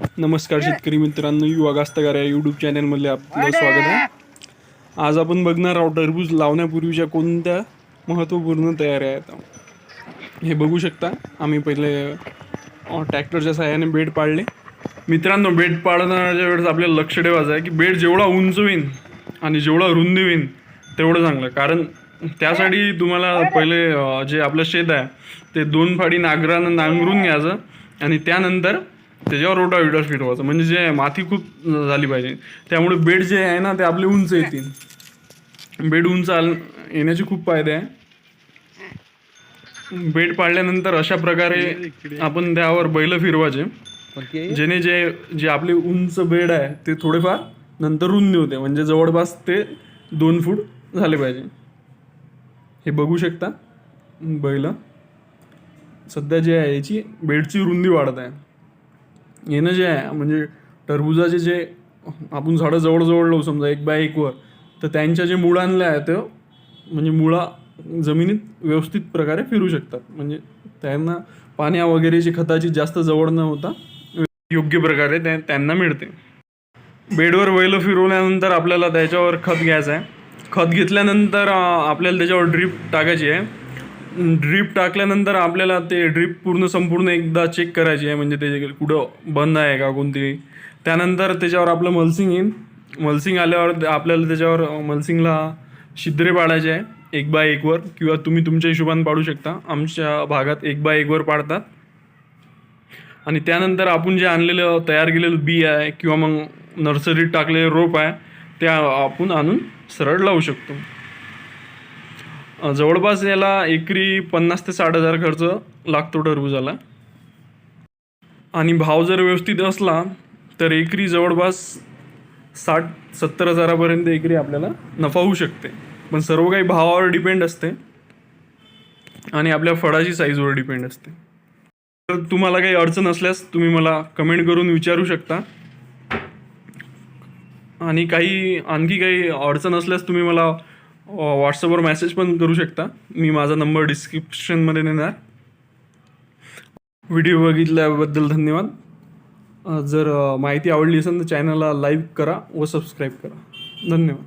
नमस्कार शेतकरी मित्रांनो युवा कास्तकार या यूट्यूब चॅनलमध्ये आपलं स्वागत आहे. आज आपण बघणार आहोत टरबूज लावण्यापूर्वीच्या कोणत्या महत्त्वपूर्ण तयाऱ्या आहेत? हे बघू शकता. आम्ही पहिले ट्रॅक्टरच्या सहाय्याने बेड पाडले. मित्रांनो बेड पाडण्याच्या वेळेस आपल्याला लक्ष ठेवायचं आहे की बेड जेवढा उंच होईल आणि जेवढा रुंदी होईल तेवढं चांगलं. कारण त्यासाठी तुम्हाला पहिले जे आपलं शेत आहे ते दोन फाडी नांगरानं नांगरून घ्यायचं आणि त्यानंतर त्याच्यावर रोटावेटर फिरवायचं. म्हणजे जे माती खूप झाली पाहिजे. त्यामुळे बेड जे आहे ना ते आपले उंच येतील. बेड उंच आल येण्याचे खूप फायदे आहे. बेड पाडल्यानंतर अशा प्रकारे आपण त्यावर बैल फिरवायचे. जेणे जे जे आपले उंच बेड आहे ते थोडेफार नंतर रुंदी होते. म्हणजे जवळपास ते दोन फूट झाले पाहिजे. हे बघू शकता बैल. सध्या जे आहे याची बेडची रुंदी वाढत आहे. येणं जे आहे म्हणजे टरबुजाचे जे आपण झाडं जवळजवळ लावू समजा एक बाय एकवर तर त्यांच्या जे मुळांला आहे ते म्हणजे मुळा जमिनीत व्यवस्थित प्रकारे फिरू शकतात. म्हणजे त्यांना पाण्या वगैरेची खताची जास्त जवळ न होता योग्य प्रकारे त्या त्यांना मिळते. बेडवर वैलं फिरवल्यानंतर आपल्याला त्याच्यावर खत घ्यायचं आहे. खत घेतल्यानंतर आपल्याला त्याच्यावर ड्रीप टाकायची आहे. ड्रीप टाकल्यानंतर आपल्याला ते ड्रीप पूर्ण संपूर्ण एकदा चेक करायची आहे म्हणजे ते कुठं बंद आहे का कोणती. त्यानंतर त्याच्यावर आपलं मल्सिंग येईल. मल्सिंग आल्यावर आपल्याला त्याच्यावर मल्सिंगला छिद्रे पाडायचे आहे एक बाय एकवर किंवा तुम्ही तुमच्या हिशोबाने पाडू शकता. आमच्या भागात एक बाय एकवर पाडतात. आणि त्यानंतर आपण जे आणलेलं तयार केलेलं बी आहे किंवा मग नर्सरीत टाकलेले रोप आहे ते आपण आणून सरळ लावू शकतो. जवळपास याला एकरी पन्नास ते साठ हजार खर्च लागतो टरबुजाला. आणि भाव जर व्यवस्थित असला तर एकरी जवळपास साठ सत्तर हजारापर्यंत एकरी आपल्याला नफा होऊ शकते. पण सर्व काही भावावर डिपेंड असते. आणि आपल्या फळाची साईजवर डिपेंड असते. तर तुम्हाला काही अडचण असल्यास तुम्ही मला कमेंट करून विचारू शकता. आणि काही आणखी काही अडचण असल्यास तुम्ही मला व्हॉट्सअपवर मेसेज पण करू शकता. मी माझा नंबर डिस्क्रिप्शनमध्ये देणार. व्हिडिओ बघितल्याबद्दल धन्यवाद. जर माहिती आवडली असेल तर चॅनलला लाईक करा व सबस्क्राईब करा. धन्यवाद.